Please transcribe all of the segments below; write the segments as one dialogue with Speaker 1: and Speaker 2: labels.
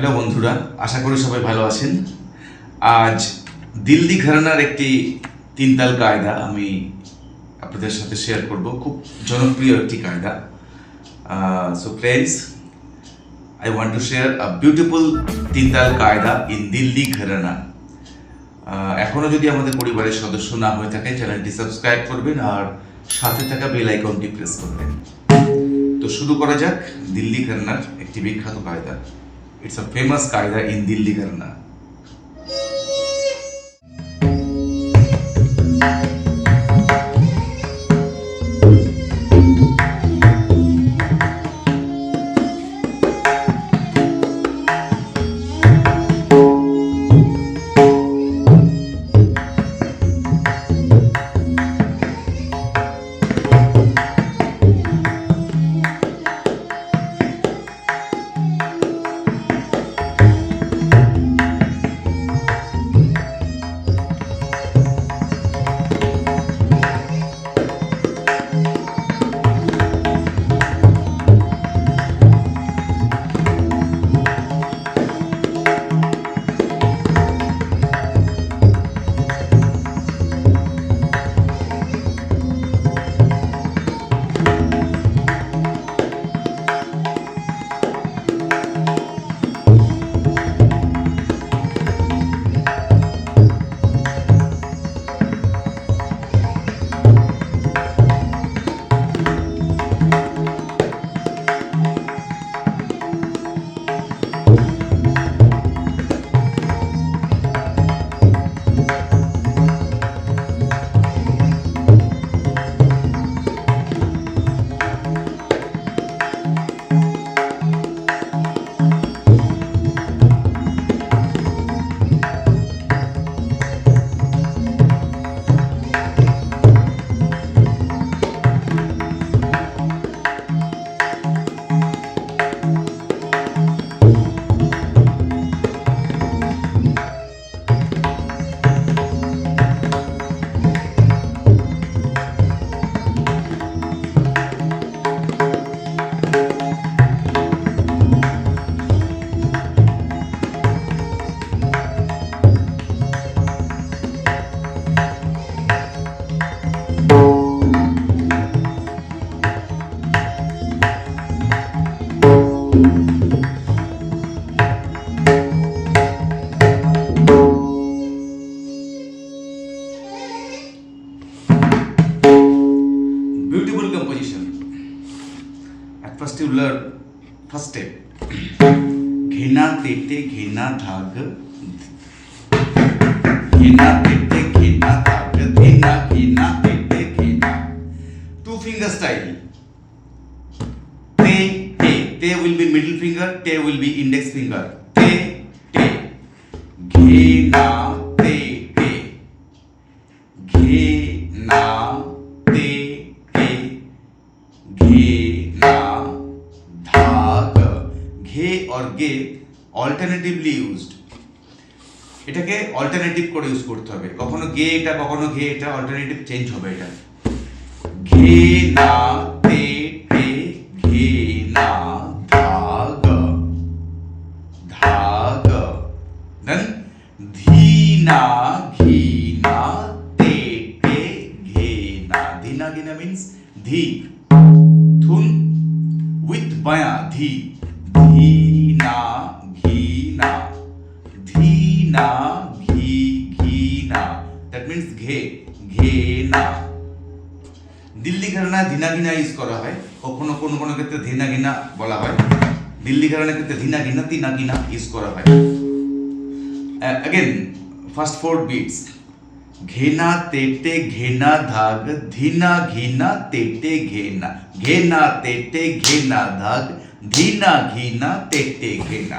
Speaker 1: Hello বন্ধুরা, আশা করি সবাই ভালো আছেন। আজ দিল্লি ঘরানার একটি তিনতাল কায়দা আমি আপনাদের সাথে শেয়ার করব, খুব জনপ্রিয় একটি কায়দা। So friends I want to share a beautiful teentaal kayda in Delhi ঘরানা। এখনও যদি আমাদের পরিবারের সদস্য না হয়ে থাকে, চ্যানেলটি সাবস্ক্রাইব করবেন আর সাথে থাকা বেল আইকনটি প্রেস করবেন। তো শুরু করা যাক দিল্লি ঘরানার একটি বিখ্যাত কায়দা। It's a famous kayda in Delhi gharana ঘেনা তেটে ঘেনা ধাগ ঘেনা তেটে ঘেনা ধাগ ধেনা ঘেনা তেটে ঘেনা two finger style te te te will be middle finger te will be index finger te te ঘেনা তে তে ঘেনা তে তে ঘেনা ধাগ ঘে और গে অল্টারনেটিভলি ইউজড এটাকে অল্টারনেটিভ করে ইউজ করতে হবে। কখনো গে এটা, কখনো ঘে এটা অল্টারনেটিভ চেঞ্জ হবে এটা। ঘে না তে তে ঘে না ধা গ ধাগ ধাগ। দেন ধি না, ঘি না, তে তে ঘে না, ধি না ধীনা ঘিনা মিন্স ধি। ধুন উইথ বায়া, ধি। ধীনা ঘিনা না ঘি ঘি না দ্যাট মিন্স ঘে ঘে না দিল্লি ঘরানা ধিনা ঘিনা ইউজ করা হয়। কখনো কোনো কোনো ক্ষেত্রে ধিনা ঘিনা বলা হয়। দিল্লি ঘরানার ক্ষেত্রে ধিনা ঘিনা তিনা ঘিনা ইউজ করা হয়। অ্যাগেন ফার্স্ট ফোর বিটস ঘেনা তেটে ঘেনা ধাগ, ধিনা ঘিনা তেটে ঘেনা ঘেনা তেটে ঘেনা ধাগ, ধিনা ঘিনা তেটে ঘেনা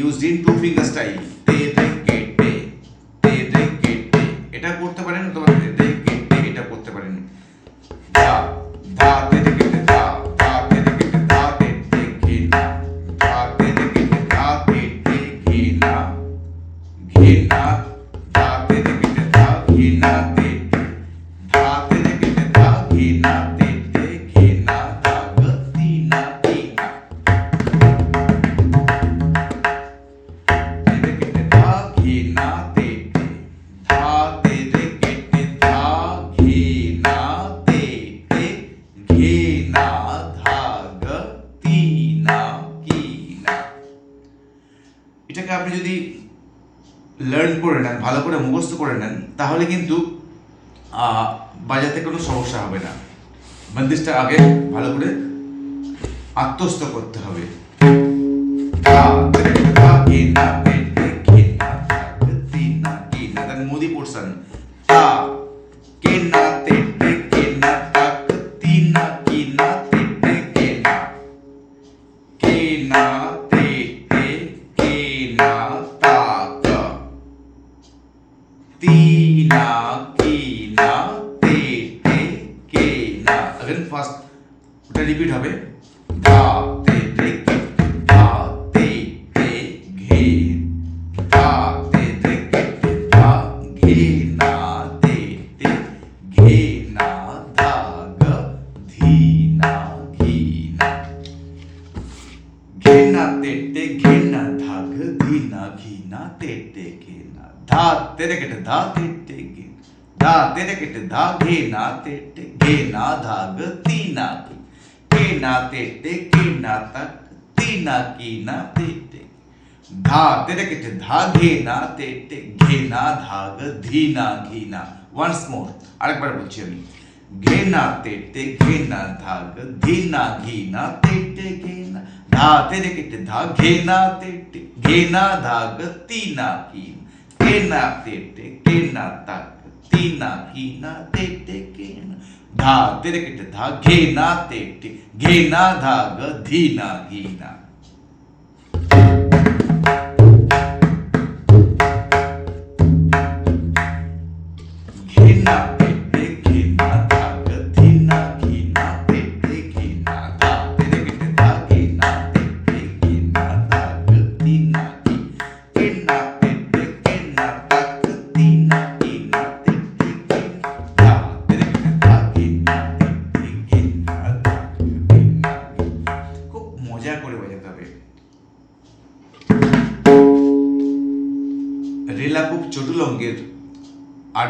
Speaker 1: used in two finger style তে ডেকেটে তে ডেকেটে এটা করতে পারেন অথবা তে ডেকেটে এটা করতে পারেন। মুখস্থ করে নেন, তাহলে কিন্তু বাজাতে কোনো সমস্যা হবে না। বন্দিশটা আগে ভালো করে আত্মস্থ করতে হবে। ঘেনা তেটে ঘেনা ধাগ ঘিনা ঘিনা তেটে ঘেনা ধা তেরে কেটে ধা তেটে ঘে ধা তেরে কেটে ধা ঘেনা তেটে ঘেনা ধাগ তিনা কি ঘেনা তেটে ঘেনা তক তিনা কিনা তেটে ধা তেরে কেটে ধা ঘেনা তেটে ঘেনা ধাগ ধীনা ঘিনা ওয়ান্স মোর আরেকবার বলছি আমি ঘেনা তেটে ঘেনা ধাগ ধীনা ঘিনা তেটে ঘেনা ধা তেরে কেটে ধা ঘেনা তেটে ঘেনা ধাগ তিনা কিন ঘেনা তেটে ঘেনা তাক তিনা কিনা তেটে কেনা ধা তেরে কেটে ধা ঘেনা তেটে ঘেনা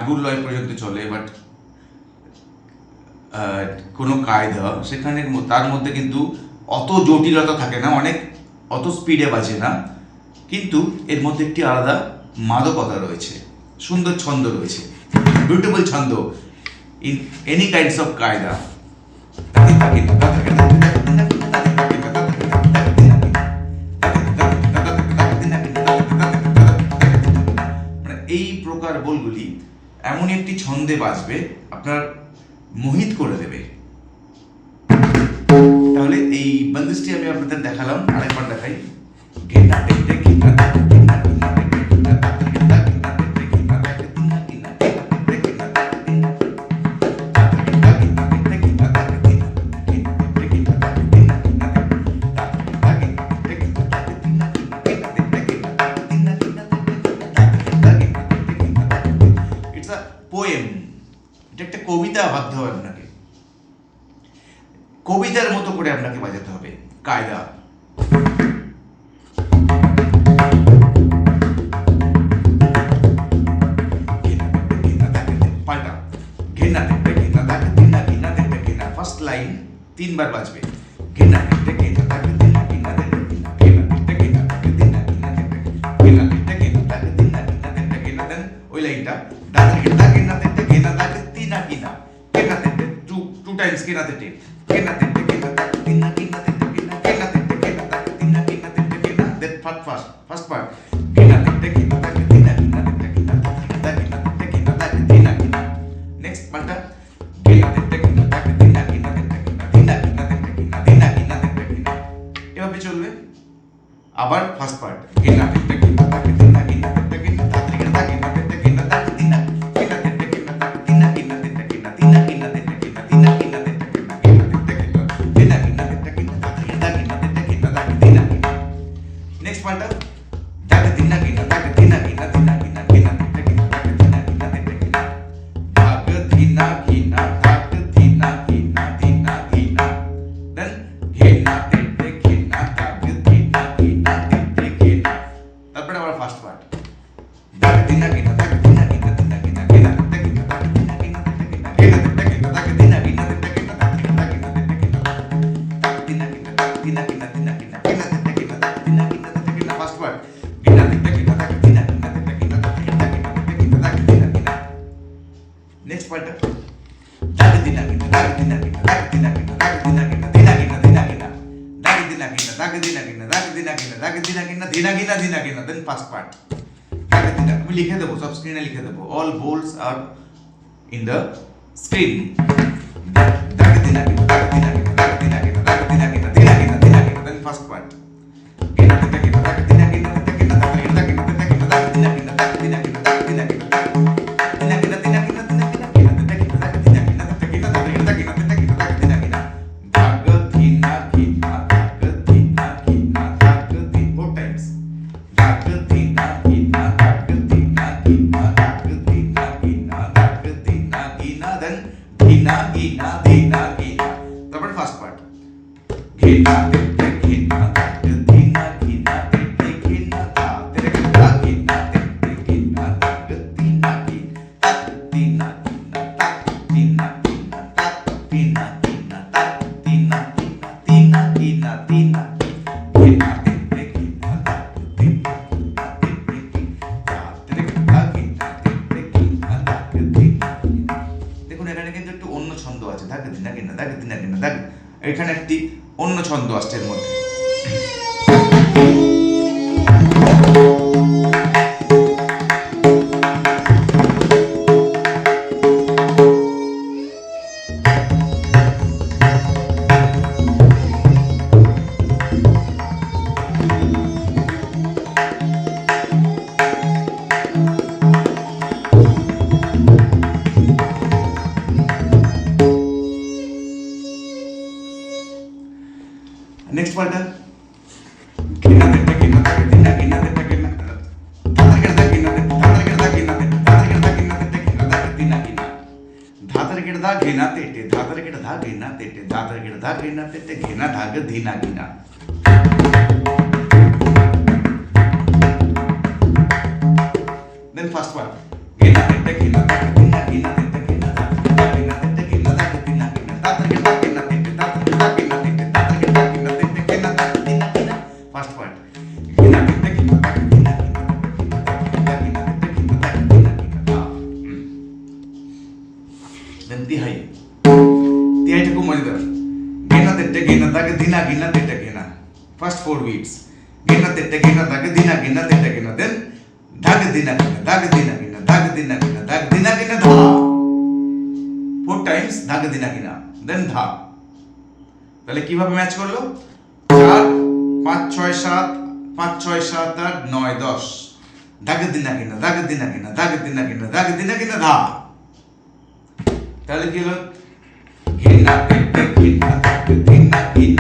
Speaker 1: আটগুল লয় পর্যন্ত চলে বাট কোনো কায়দা সেখানে তার মধ্যে কিন্তু অত জটিলতা থাকে না অনেক অত স্পিডে বাজে না কিন্তু এর মধ্যে একটি আলাদা মাদকতা রয়েছে সুন্দর ছন্দ রয়েছে বিউটিফুল ছন্দ ইন এনি কাইন্ডস অফ কায়দা মানে এই প্রকার বলগুলি এমন একটি ছন্দে বাজবে, আপনার মোহিত করে দেবে। তাহলে এই বন্দিশটি আমি আপনাদের দেখালাম, আরেকবার দেখাই। গেটা টেকটে টু টাইমস ঘেন্না in the spring কষ্টের মধ্যে धातर गिडधा घेना तेटे धातर गिडधा घेना तेटे धातर गिडधा घेना तेटे घेना धाग धीना घेना then first one घेना तेटे घेना तेटे ತೆಟ್ಟೆ ಗಿನ್ನದಾಗ ದಿನ ಗಿನ್ನ ತೆಟ್ಟೆ ಗಿನ್ನ ಫಸ್ಟ್ ಫೋರ್ ವೀಕ್ಸ್ ಗಿನ್ನ ತೆಟ್ಟೆ ಗಿನ್ನದಾಗ ದಿನ ಗಿನ್ನ ತೆಟ್ಟೆ ಗಿನ್ನ ದೆನ್ ದಾಗ ದಿನ ಗಿನ್ನ ದಾಗ ದಿನ ಗಿನ್ನ ದಾಗ ದಿನ ಗಿನ್ನ ದಾಗ ದಿನ ಗಿನ್ನ ಧಾ ফোর টাইমস ধাগ দিনা কিনা দেন ধা তাহলে কীভাবে ম্যাচ করল চার পাঁচ ছয় সাত পাঁচ ছয় সাত আট নয় দশ দাগে দিনা কিনা দাগে দিনা কিনা দাগে দিনা কিনা দাগে দিনা কিনা ধা তাহলে কি হলো Hina, hina, hit hina, hina.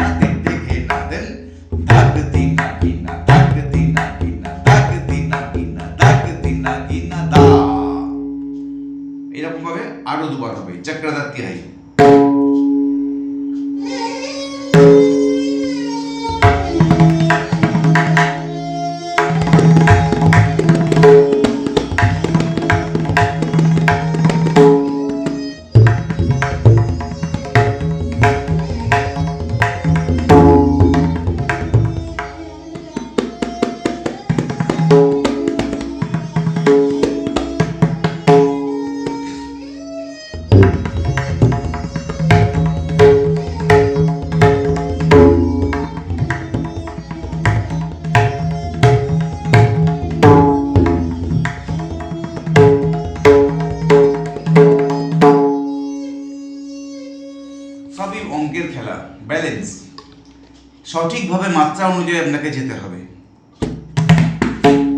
Speaker 1: সঠিকভাবে মাত্রা অনুযায়ী আপনাকে যেতে হবে।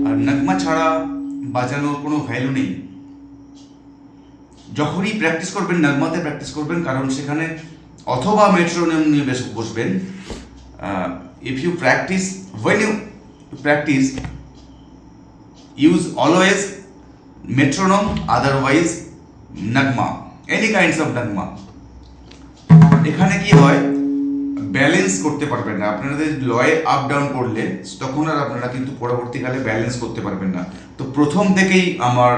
Speaker 1: আর নগমা ছাড়া বাজানোর কোনো ভ্যালু নেই। যখনই প্র্যাকটিস করবেন, নগমাতে প্র্যাকটিস করবেন, কারণ সেখানে অথবা মেট্রোনিয়াম নিয়ে বেশ বসবেন। If you practise when you practise use always metronome otherwise nagma any kinds of nagma. এখানে কি হয়? ব্যালেন্স করতে পারবেন না। আপনাদের লয়ে আপ ডাউন করলে, তখন আর আপনারা কিন্তু পরবর্তীকালে ব্যালেন্স করতে পারবেন না। তো প্রথম থেকেই আমার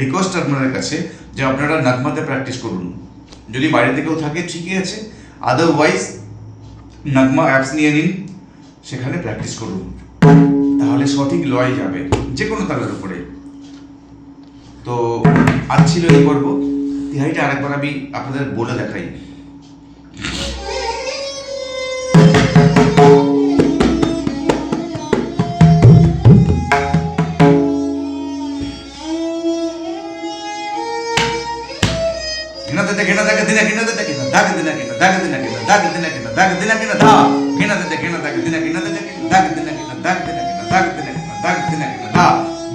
Speaker 1: রিকোয়েস্ট আপনাদের কাছে যে আপনারা নাগমাতে প্র্যাকটিস করুন। যদি বাইরে থেকেও থাকে, ঠিকই আছে। আদারওয়াইজ নাগমা অ্যাপস নিয়ে নিন, সেখানে প্র্যাকটিস করুন। তাহলে সঠিক লয় যাবে যে কোনো তালের উপরে। তো আজ ছিল এই পর্ব। তিহাইটা আরেকবার আমি আপনাদের বলে দেখাই। ದಾಗ ದಿನ ಗಿಣ ದಾಗ ದಿನ ಗಿಣ ದಾಗ ದಿನ ಗಿಣ ದಾಗ ದಿನ ಗಿಣ ಧಾ ಗಿಣದತೆ ಗಿಣದಾಗ ದಿನ ಗಿಣದತೆ ಗಿಣ ದಾಗ ದಿನ ಗಿಣ ದಾಗ ದಿನ ಗಿಣ ದಾಗ ದಿನ ಗಿಣ ದಾಗ ದಿನ ಗಿಣ ಧಾ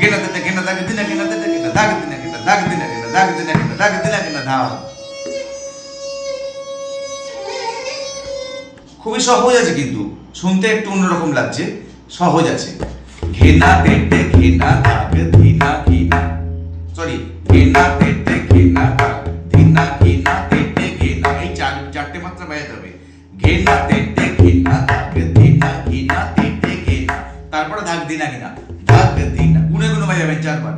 Speaker 1: ಗಿಣದತೆ ಗಿಣದಾಗ ದಿನ ಗಿಣದತೆ ಗಿಣ ದಾಗ ದಿನ ಗಿಣ ದಾಗ ದಿನ ಗಿಣ ದಾಗ ದಿನ ಗಿಣ ದಾಗ ದಿನ ಗಿಣ ধা খুবই সহজ আছে কিন্তু শুনতে একটু অন্যরকম লাগছে সহজ আছে ঘেনা তেটে ঘেনা দাগ ধিনা ঘিনা সরি ঘেনা তেটে ঘেনা দাগ ধিনা ঘিনা তেটে ঘেনা ঘেনা তেটে ঘেনা দাগ ধিনা ঘিনা তেটে ঘেনা তারপরে ধাক দিনা ঘিনা ধাক দিনা। গুনে চারবার।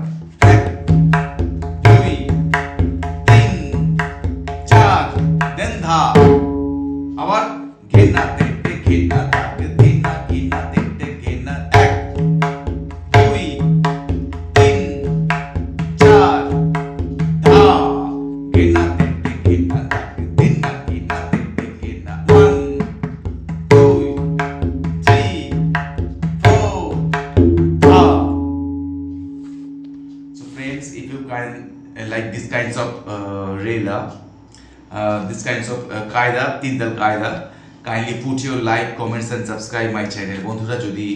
Speaker 1: Like these kinds of uh, Rela, uh, these kinds of uh, Qaida, Tindal Qaida, kindly put your like, comments and subscribe my channel. বন্ধুরা যদি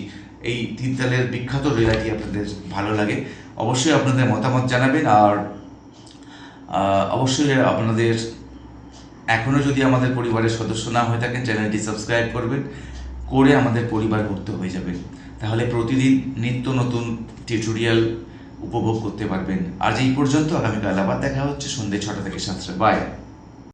Speaker 1: এই তিনতালের বিখ্যাত রেলাটি আপনাদের ভালো লাগে অবশ্যই আপনাদের মতামত জানাবেন আর অবশ্যই আপনাদের এখনও যদি আমাদের পরিবারের সদস্য না হয়ে থাকেন চ্যানেলটি সাবস্ক্রাইব করবেন করে আমাদের পরিবারভুক্ত হয়ে যাবেন তাহলে প্রতিদিন নিত্য নতুন টিউটোরিয়াল উপভোগ করতে পারবেন। আজ এই পর্যন্ত। আগামীকাল আবার দেখা হচ্ছে। সন্ধ্যে ছটা থেকে সাতটা। বাই